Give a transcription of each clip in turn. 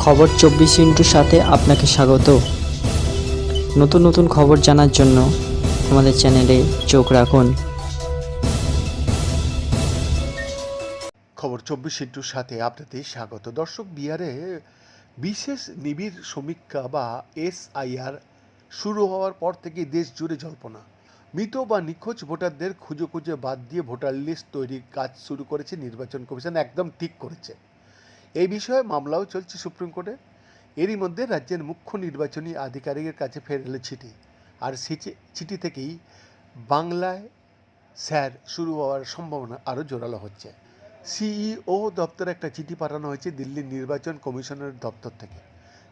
খবর চব্বিশ ইন্টুর সাথে আপনাকে স্বাগত। নতুন নতুন খবর জানার জন্য আমাদের চ্যানেলে চোখ রাখুন। খবর চব্বিশ ইন্টুর সাথে আপনাদের স্বাগত। দর্শক, বিহারে বিশেষ নিবিড় সমীক্ষা বা এসআইআর শুরু হওয়ার পর থেকে দেশ জুড়ে জল্পনা। মৃত বা নিখোঁজ ভোটারদের খুঁজে খুঁজে বাদ দিয়ে ভোটার লিস্ট তৈরির কাজ শুরু করেছে নির্বাচন কমিশন, একদম ঠিক করেছে। এই বিষয়ে মামলাও চলছে সুপ্রিম কোর্টে। এরই মধ্যে রাজ্যের মুখ্য নির্বাচনী আধিকারিকের কাছে ফের এলো চিঠি। আর সেই চিঠি থেকেই বাংলায় স্যার শুরু হওয়ার সম্ভাবনা আরও জোরালো হচ্ছে। সিইও দপ্তরে একটা চিঠি পাঠানো হয়েছে দিল্লির নির্বাচন কমিশনের দপ্তর থেকে।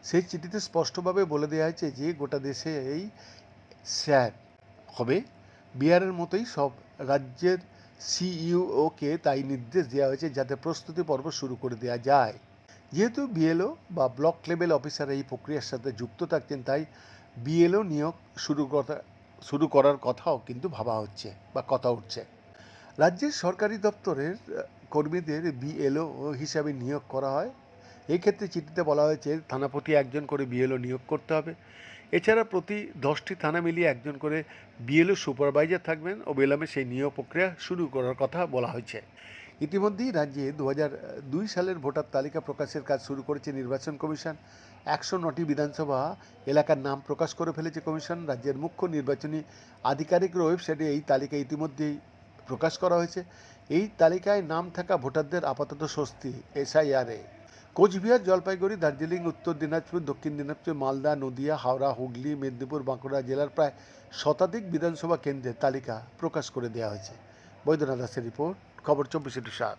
সেই চিঠিতে স্পষ্টভাবে বলে দেওয়া হয়েছে যে গোটা দেশে এই স্যার হবে। বিহারের মতোই সব রাজ্যের সিইওকে তাই নির্দেশ দেওয়া হয়েছে যাতে প্রস্তুতি পর্ব শুরু করে দেওয়া যায়। যেহেতু বিএলও বা ব্লক লেভেল অফিসার এই প্রক্রিয়ার সাথে যুক্ত থাকছেন, তাই বিএলও নিয়োগ শুরু করা শুরু করার কথাও কিন্তু ভাবা হচ্ছে বা কথা উঠছে। রাজ্যের সরকারি দপ্তরের কর্মীদের বিএলও হিসাবে নিয়োগ করা হয়। এক্ষেত্রে চিঠিতে বলা হয়েছে, থানাপতি একজন করে বিএলও নিয়োগ করতে হবে। এছাড়া প্রতি দশটি থানা মিলিয়ে একজন করে বিএলও সুপারভাইজার থাকবেন অবিলম্বে সেই নিয়োগ প্রক্রিয়া শুরু করার কথা বলা হয়েছে। ইতিমধ্যেই রাজ্যে দু সালের ভোটার তালিকা প্রকাশের কাজ শুরু করেছে নির্বাচন কমিশন। একশো নটি বিধানসভা এলাকার নাম প্রকাশ করে ফেলেছে কমিশন। রাজ্যের মুখ্য নির্বাচনী আধিকারিকের ওয়েবসাইটে এই তালিকা ইতিমধ্যেই প্রকাশ করা হয়েছে। এই তালিকায় নাম থাকা ভোটারদের আপাতত স্বস্তি এসআইআরে কোচবিহার, জলপাইগুড়ি, দার্জিলিং, উত্তর দিনাজপুর, দক্ষিণ দিনাজপুর, মালদা, নদিয়া, হাওড়া, হুগলি, মেদিনীপুর, বাঁকুড়া জেলার প্রায় শতাধিক বিধানসভা কেন্দ্রের তালিকা প্রকাশ করে দেওয়া হয়েছে। বৈদ্যনাথ দাসের রিপোর্ট, খবর চব্বিশে সাত